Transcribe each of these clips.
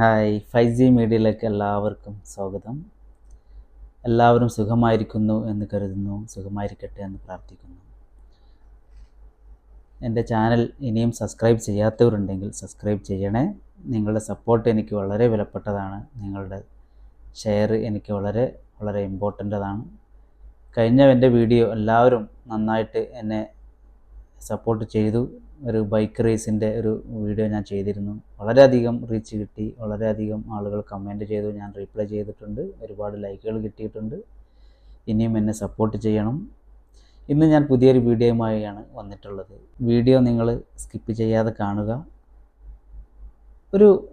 Hi five G മീഡിയയിലേക്ക് എല്ലാവർക്കും സ്വാഗതം. എല്ലാവരും സുഖമായിരിക്കുന്നു എന്ന് കരുതുന്നു സുഖമായിരിക്കട്ടെ എന്ന് പ്രാർത്ഥിക്കുന്നു. എന്റെ ചാനൽ ഇനിയും സബ്സ്ക്രൈബ് ചെയ്യാത്തവരുണ്ടെങ്കിൽ സബ്സ്ക്രൈബ് ചെയ്യണേ. നിങ്ങളുടെ സപ്പോർട്ട് എനിക്ക് വളരെ വിലപ്പെട്ടതാണ്. നിങ്ങളുടെ ഷെയർ എനിക്ക് വളരെ വളരെ ഇമ്പോർട്ടന്റതാണ്. കഴിഞ്ഞ എന്റെ വീഡിയോ എല്ലാവരും നന്നായിട്ട് എന്നെ സപ്പോർട്ട് ചെയ്തു. ഒരു ബൈക്ക് റേസിന്റെ ഒരു വീഡിയോ ഞാൻ ചെയ്തിരുന്നു. വളരെയധികം റീച്ച് കിട്ടി. വളരെയധികം ആളുകൾ കമന്റ് ചെയ്തു. ഞാൻ റീപ്ലൈ ചെയ്തിട്ടുണ്ട്. ഒരുപാട് ലൈക്കുകൾ കിട്ടിയിട്ടുണ്ട്. ഇനിയും എന്നെ സപ്പോർട്ട് ചെയ്യണം. ഇന്ന് ഞാൻ പുതിയൊരു വീഡിയോയുമായാണ് വന്നിട്ടുള്ളത്. വീഡിയോ നിങ്ങൾ സ്കിപ്പ് ചെയ്യാതെ കാണുക. ഒരു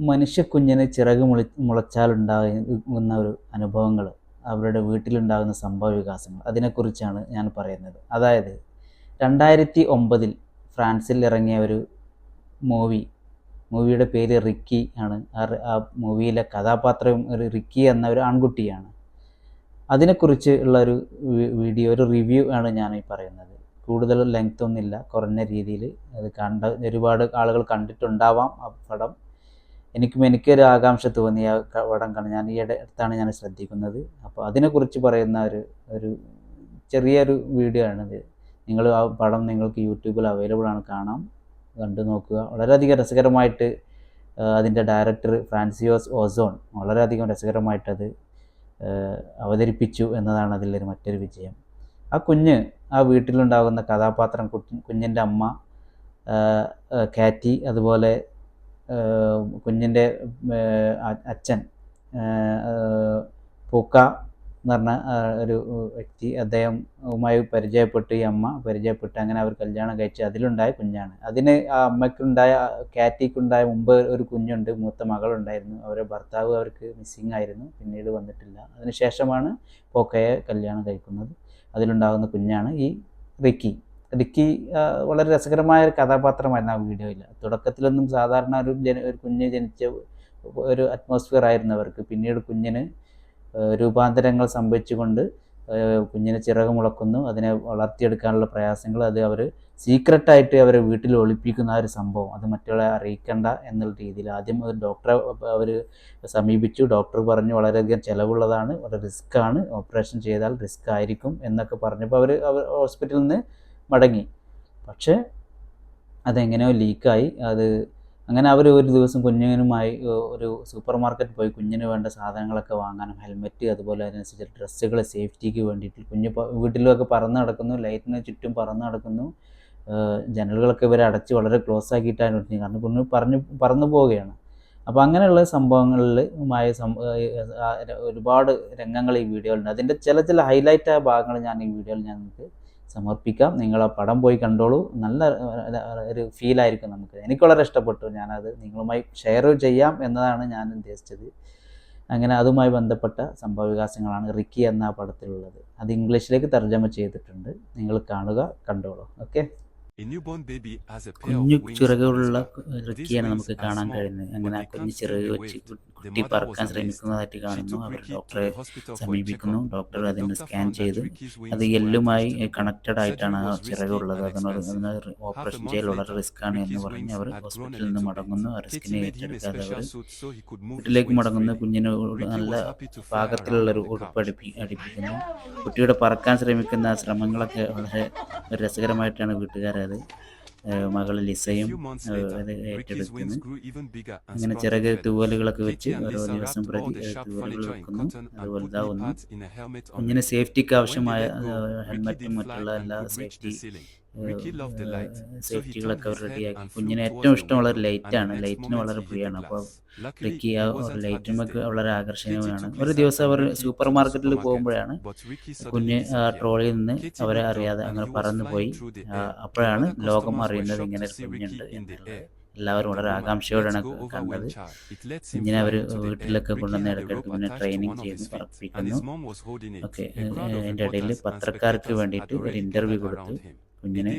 മനുഷ്യക്കുഞ്ഞിന് ചിറക് മുളി മുളച്ചാലുണ്ടാകുന്ന ഒരു അനുഭവങ്ങൾ അവരുടെ വീട്ടിലുണ്ടാകുന്ന സംഭവ വികാസങ്ങൾ അതിനെക്കുറിച്ചാണ് ഞാൻ പറയുന്നത്. അതായത് രണ്ടായിരത്തി ഒമ്പതിൽ ഫ്രാൻസിൽ ഇറങ്ങിയ ഒരു മൂവി മൂവിയുടെ പേര് റിക്കി ആണ്. ആ മൂവിയിലെ കഥാപാത്രം ഒരു റിക്കി എന്ന ഒരു ആൺകുട്ടിയാണ്. അതിനെക്കുറിച്ച് ഉള്ള ഒരു വീഡിയോ ഒരു റിവ്യൂ ആണ് ഞാൻ ഈ പറയുന്നത്. കൂടുതൽ ലെങ്ത് ഒന്നുമില്ല കുറഞ്ഞ രീതിയിൽ അത് കണ്ട ഒരുപാട് ആളുകൾ കണ്ടിട്ടുണ്ടാവാം ആ പടം. എനിക്കും എനിക്കൊരു ആകാംക്ഷ തോന്നിയ പടം കാണാൻ ഞാൻ ഈ അടുത്താണ് ഞാൻ ശ്രദ്ധിക്കുന്നത്. അപ്പോൾ അതിനെക്കുറിച്ച് പറയുന്ന ഒരു ഒരു ചെറിയൊരു വീഡിയോ ആണിത്. നിങ്ങൾ ആ പടം നിങ്ങൾക്ക് യൂട്യൂബിൽ അവൈലബിൾ ആണ് കാണാം. കണ്ടു നോക്കുക. വളരെയധികം രസകരമായിട്ട് അതിന്റെ ഡയറക്ടർ ഫ്രാൻസിയോസ് ഓസോൺ വളരെയധികം രസകരമായിട്ടത് അവതരിപ്പിച്ചു എന്നതാണ് അതിലൊരു മറ്റൊരു വിജയം. ആ കുഞ്ഞ് ആ വീട്ടിലുണ്ടാകുന്ന കഥാപാത്രം കുഞ്ഞിന്റെ അമ്മ കാറ്റി അതുപോലെ കുഞ്ഞിന്റെ അച്ഛൻ പൂക്ക എന്ന് പറഞ്ഞ ഒരു വ്യക്തി അദ്ദേഹവുമായി പരിചയപ്പെട്ടു ഈ അമ്മ പരിചയപ്പെട്ട് അങ്ങനെ അവർ കല്യാണം കഴിച്ച് അതിലുണ്ടായ കുഞ്ഞാണ്. അതിന് ആ അമ്മയ്ക്കുണ്ടായ കാറ്റിക്കുണ്ടായ മുമ്പ് ഒരു കുഞ്ഞുണ്ട് മൂത്ത മകളുണ്ടായിരുന്നു. അവരുടെ ഭർത്താവ് അവർക്ക് മിസ്സിങ് ആയിരുന്നു പിന്നീട് വന്നിട്ടില്ല. അതിനുശേഷമാണ് പോക്കയെ കല്യാണം കഴിക്കുന്നത്. അതിലുണ്ടാകുന്ന കുഞ്ഞാണ് ഈ റിക്കി. റിക്കി വളരെ രസകരമായ ഒരു കഥാപാത്രമായിരുന്നു ആ വീഡിയോയിൽ. തുടക്കത്തിലൊന്നും സാധാരണ ഒരു ജന ഒരു കുഞ്ഞ് ജനിച്ച ഒരു അറ്റ്മോസ്ഫിയർ ആയിരുന്നു അവർക്ക്. പിന്നീട് കുഞ്ഞിന് രൂപാന്തരങ്ങൾ സംഭവിച്ചുകൊണ്ട് കുഞ്ഞിനെ ചിറക് മുളക്കുന്നു. അതിനെ വളർത്തിയെടുക്കാനുള്ള പ്രയാസങ്ങൾ അത് അവർ സീക്രട്ടായിട്ട് അവരെ വീട്ടിൽ ഒളിപ്പിക്കുന്ന ആ ഒരു സംഭവം. അത് മറ്റുള്ളവരെ അറിയിക്കണ്ട എന്നുള്ള രീതിയിൽ ആദ്യം ഒരു ഡോക്ടറെ അവർ സമീപിച്ചു. ഡോക്ടർ പറഞ്ഞു വളരെയധികം ചിലവുള്ളതാണ് വളരെ റിസ്ക് ആണ്. ഓപ്പറേഷൻ ചെയ്താൽ റിസ്ക് ആയിരിക്കും എന്നൊക്കെ പറഞ്ഞപ്പോൾ അവർ അവർ ഹോസ്പിറ്റലിൽ നിന്ന് മടങ്ങി. പക്ഷേ അതെങ്ങനെയോ ലീക്കായി അത് അങ്ങനെ അവർ ഒരു ദിവസം കുഞ്ഞിനുമായി ഒരു സൂപ്പർ മാർക്കറ്റ് പോയി കുഞ്ഞിന് വേണ്ട സാധനങ്ങളൊക്കെ വാങ്ങാനും ഹെൽമെറ്റ് അതുപോലെ അതിനനുസരിച്ച് ഡ്രസ്സുകൾ സേഫ്റ്റിക്ക് വേണ്ടിയിട്ട് കുഞ്ഞ് വീട്ടിലുമൊക്കെ പറന്ന് നടക്കുന്നു ലൈറ്റിന് ചുറ്റും പറന്ന് നടക്കുന്നു. ജനലുകളൊക്കെ ഇവരെ അടച്ച് വളരെ ക്ലോസ് ആക്കിയിട്ടാണ് ഇരിക്കുന്നത് കാരണം കുഞ്ഞ് പറഞ്ഞു പറന്നു പോവുകയാണ്. അപ്പോൾ അങ്ങനെയുള്ള സംഭവങ്ങളിൽ മായ ഒരുപാട് രംഗങ്ങൾ ഈ വീഡിയോയിലുണ്ട്. അതിന്റെ ചില ചില ഹൈലൈറ്റായ ഭാഗങ്ങൾ ഞാൻ ഈ വീഡിയോയിൽ ഞാൻ നിങ്ങൾക്ക് സമർപ്പിക്കാം. നിങ്ങൾ ആ പടം പോയി കണ്ടോളൂ. നല്ല ഒരു ഫീലായിരിക്കും നമുക്ക്. എനിക്ക് വളരെ ഇഷ്ടപ്പെട്ടു ഞാനത്. നിങ്ങളുമായി ഷെയർ ചെയ്യാം എന്നതാണ് ഞാൻ ഉദ്ദേശിച്ചത്. അങ്ങനെ അതുമായി ബന്ധപ്പെട്ട സംഭവ വികാസങ്ങളാണ് റിക്കി എന്ന പടത്തിലുള്ളത്. അത് ഇംഗ്ലീഷിലേക്ക് തർജമ ചെയ്തിട്ടുണ്ട്. നിങ്ങൾ കാണുക കണ്ടോളൂ. ഓക്കെ കുഞ്ഞു ചിറകുള്ള ഇറക്കിയാണ് നമുക്ക് കാണാൻ കഴിയുന്നത്. അങ്ങനെ കുഞ്ഞു ചിറക് വെച്ച് കുട്ടി പറക്കാൻ ശ്രമിക്കുന്നതായിട്ട് കാണുന്നു. അവർ ഡോക്ടറെ സമീപിക്കുന്നു. ഡോക്ടർ അതിനെ സ്കാൻ ചെയ്ത് അത് എല്ലുമായി കണക്റ്റഡ് ആയിട്ടാണ് ചിറകുള്ളത് അതിനോട് ഓപ്പറേഷൻ ചെയ്യൽ റിസ്ക് ആണ് എന്ന് പറഞ്ഞ് അവർ ഹോസ്പിറ്റലിൽ നിന്ന് മടങ്ങുന്നു. ആ റിസ്കിനെ ഏറ്റെടുക്കാതെ അവർ വീട്ടിലേക്ക് മടങ്ങുന്നു കുഞ്ഞിന് നല്ല പാകത്തിലുള്ളൊരു ഒരു അടിപ്പി അടിപ്പിക്കുന്നു. കുട്ടിയുടെ പറക്കാൻ ശ്രമിക്കുന്ന ശ്രമങ്ങളൊക്കെ വളരെ രസകരമായിട്ടാണ് വീട്ടുകാരെ അതായത് മകൾ ലിസയും ഏറ്റെടുക്കുന്നു. അങ്ങനെ ചിറക് തൂവലുകളൊക്കെ വെച്ച് ഓരോ ദിവസം പ്രതി തൂവലുകൾ വെക്കുന്നു. അതുപോലെ ഇതാവുന്നു. ഇങ്ങനെ സേഫ്റ്റിക്ക് ആവശ്യമായ ഹെൽമെറ്റും മറ്റുള്ള എല്ലാ സേഫ്റ്റി സേഫ്റ്റികളൊക്കെ റെഡിയാക്കി കുഞ്ഞിന് ഏറ്റവും ഇഷ്ടമുള്ള ഒരു ലൈറ്റ് ആണ്. ലൈറ്റിന് വളരെ പ്രിയമാണ്. അപ്പോൾ റിക്കി ആ ഒരു ലൈറ്റും ഒക്കെ വളരെ ആകർഷണീയമാണ് ഒരു ദിവസം അവർ സൂപ്പർ മാർക്കറ്റിൽ പോകുമ്പോഴാണ് കുഞ്ഞ് ആ ട്രോളിൽ നിന്ന് അവരെ അറിയാതെ അങ്ങനെ പറന്നു പോയി. അപ്പോഴാണ് ലോകം അറിയുന്നത് ഇങ്ങനെ കുഞ്ഞുണ്ട് എല്ലാവരും വളരെ ആകാംക്ഷയോടാണ് കണ്ടത്. ഇങ്ങനെ അവർ വീട്ടിലൊക്കെ കൊണ്ടുവന്ന ഇടയ്ക്കിടയ്ക്ക് പിന്നെ ട്രെയിനിങ് ചെയ്ത് ഉറപ്പിക്കുന്നു ഓക്കെ അതിന്റെ ഇടയിൽ പത്രക്കാർക്ക് വേണ്ടിയിട്ട് ഒരു ഇന്റർവ്യൂ കൊടുത്തു കുഞ്ഞിനെ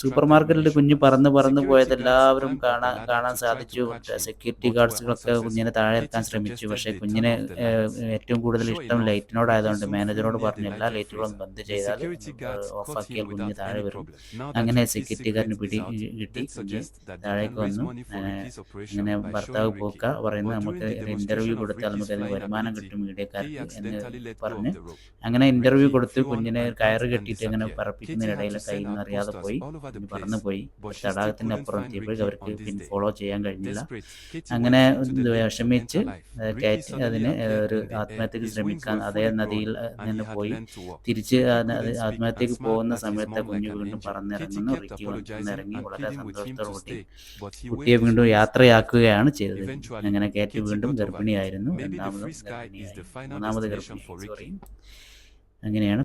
സൂപ്പർ മാർക്കറ്റിൽ കുഞ്ഞ് പറന്ന് പറന്ന് പോയത് എല്ലാവരും കാണാൻ കാണാൻ സാധിച്ചു. സെക്യൂരിറ്റി ഗാർഡ്സുകളൊക്കെ കുഞ്ഞിനെ താഴെ ഇറക്കാൻ ശ്രമിച്ചു. പക്ഷെ കുഞ്ഞിനെ ഏറ്റവും കൂടുതൽ ഇഷ്ടം ലൈറ്റിനോടായതുകൊണ്ട് മാനേജറോട് പറഞ്ഞു എല്ലാ ലൈറ്റുകളും ബന്ദ് ചെയ്താൽ ഓഫാക്കിയാൽ കുഞ്ഞ് താഴെ വരും. അങ്ങനെ സെക്യൂരിറ്റി സെക്യൂരിറ്റിക്കാരന് പിടി കിട്ടി താഴേക്ക് വന്നു. ഇങ്ങനെ ഭർത്താവ് പോക്ക പറയുന്നത് നമുക്ക് ഇന്റർവ്യൂ കൊടുത്താൽ നമുക്ക് അതിന് വരുമാനം കിട്ടും മീഡിയക്കാർക്ക് എന്ന് പറഞ്ഞ് അങ്ങനെ ഇന്റർവ്യൂ കൊടുത്ത് കുഞ്ഞിനെ കയർ കയറ് കെട്ടിയിട്ട് ഇങ്ങനെ പറപ്പിക്കുന്നതിനിടയിൽ കൈ അറിയാതെ പോയി. പറന്നു പോയി തടാകത്തിന്റെ അപ്പുറം എത്തിയപ്പോഴും അവർക്ക് പിന്നെ ഫോളോ ചെയ്യാൻ കഴിഞ്ഞില്ല അങ്ങനെ വിഷമിച്ച് കയറ്റി അതിന് ഒരു ആത്മഹത്യക്ക് ശ്രമിക്കാൻ അതേ നദിയിൽ നിന്ന് പോയി. തിരിച്ച് ആത്മഹത്യക്ക് പോകുന്ന സമയത്തെ കുഞ്ഞു വീണ്ടും പറന്നിറങ്ങുന്നു ഇറങ്ങി വളരെ സന്തോഷത്തോടെ കുട്ടി. കുട്ടിയെ വീണ്ടും യാത്രയാക്കുകയാണ് ചെയ്തത്. അങ്ങനെ കയറ്റി വീണ്ടും ഗർഭിണിയായിരുന്നു. രണ്ടാമതും മൂന്നാമത് ഗർഭിണി. അങ്ങനെയാണ്